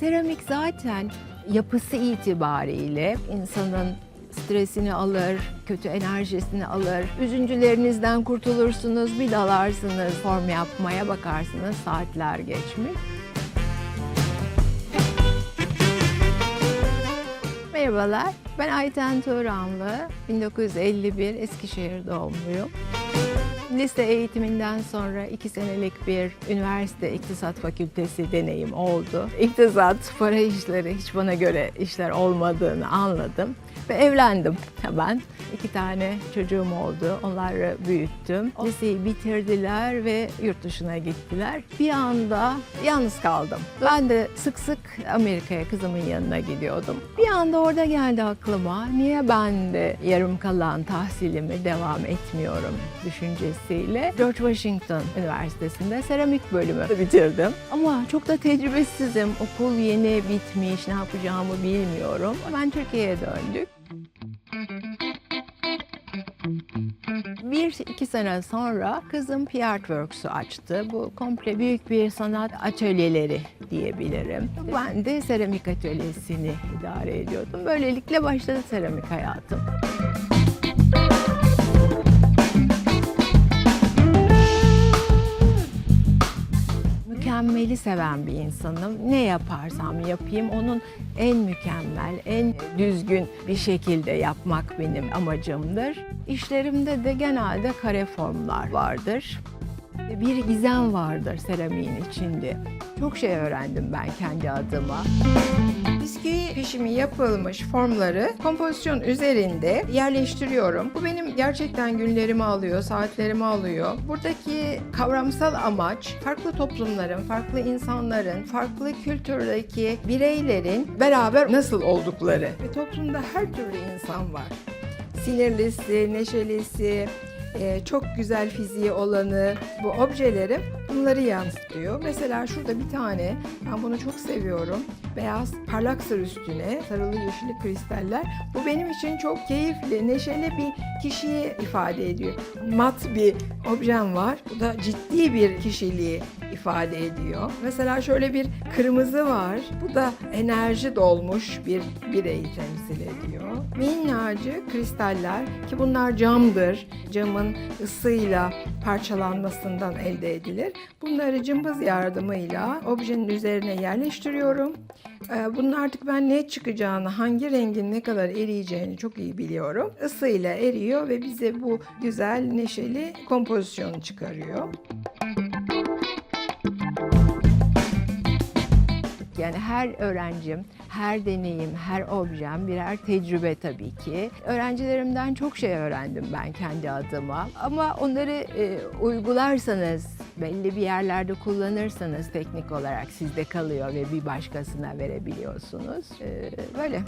Seramik zaten yapısı itibariyle insanın stresini alır, kötü enerjisini alır. Üzüntülerinizden kurtulursunuz, bir dalarsınız, form yapmaya bakarsınız saatler geçmiş. Merhabalar, ben Ayten Turanlı. 1951 Eskişehir doğumluyum. Lise eğitiminden sonra iki senelik bir üniversite iktisat fakültesi deneyim oldu. İktisat, para işleri hiç bana göre işler olmadığını anladım ve evlendim hemen. İki tane çocuğum oldu, onları büyüttüm. Liseyi bitirdiler ve yurt dışına gittiler. Bir anda yalnız kaldım. Ben de sık sık Amerika'ya kızımın yanına gidiyordum. Bir anda orada geldi aklıma, niye ben de yarım kalan tahsilimi devam etmiyorum düşüncesiyle George Washington Üniversitesi'nde seramik bölümü bitirdim. Ama çok da tecrübesizim. Okul yeni bitmiş, ne yapacağımı bilmiyorum. Ben Türkiye'ye döndük. Bir iki sene sonra kızım PR Works'u açtı. Bu komple büyük bir sanat atölyeleri diyebilirim. Ben de seramik atölyesini idare ediyordum. Böylelikle başladı seramik hayatım. Mükemmeli seven bir insanım. Ne yaparsam yapayım onun en mükemmel, en düzgün bir şekilde yapmak benim amacımdır. İşlerimde de genelde kare formlar vardır. Bir gizem vardır seramiğin içinde. Çok şey öğrendim ben kendi adıma. Bisküvi pişimi yapılmış formları kompozisyon üzerinde yerleştiriyorum. Bu benim gerçekten günlerimi alıyor, saatlerimi alıyor. Buradaki kavramsal amaç farklı toplumların, farklı insanların, farklı kültürdeki bireylerin beraber nasıl oldukları. Ve toplumda her türlü insan var. Sinirlisi, neşelisi, e, çok güzel fiziği olanı bu objelerim bunları yansıtıyor. Mesela şurada bir tane ben bunu çok seviyorum. Beyaz parlak sır üstüne sarılı yeşilli kristaller. Bu benim için çok keyifli, neşeli bir kişiyi ifade ediyor. Mat bir objem var. Bu da ciddi bir kişiliği ifade ediyor. Mesela şöyle bir kırmızı var. Bu da enerji dolmuş bir bireyi temsil ediyor. Minnacık kristaller ki bunlar camdır. Camın ısıyla parçalanmasından elde edilir. Bunları cımbız yardımıyla objenin üzerine yerleştiriyorum. Ee, Bunun artık ben ne çıkacağını, hangi rengin ne kadar eriyeceğini çok iyi biliyorum. Isıyla eriyor ve bize bu güzel, neşeli kompozisyonu çıkarıyor. Yani her öğrencim, her deneyim, her objem birer tecrübe tabii ki. Öğrencilerimden çok şey öğrendim ben kendi adıma. Ama onları e, uygularsanız, belli bir yerlerde kullanırsanız teknik olarak sizde kalıyor ve bir başkasına verebiliyorsunuz. E, böyle.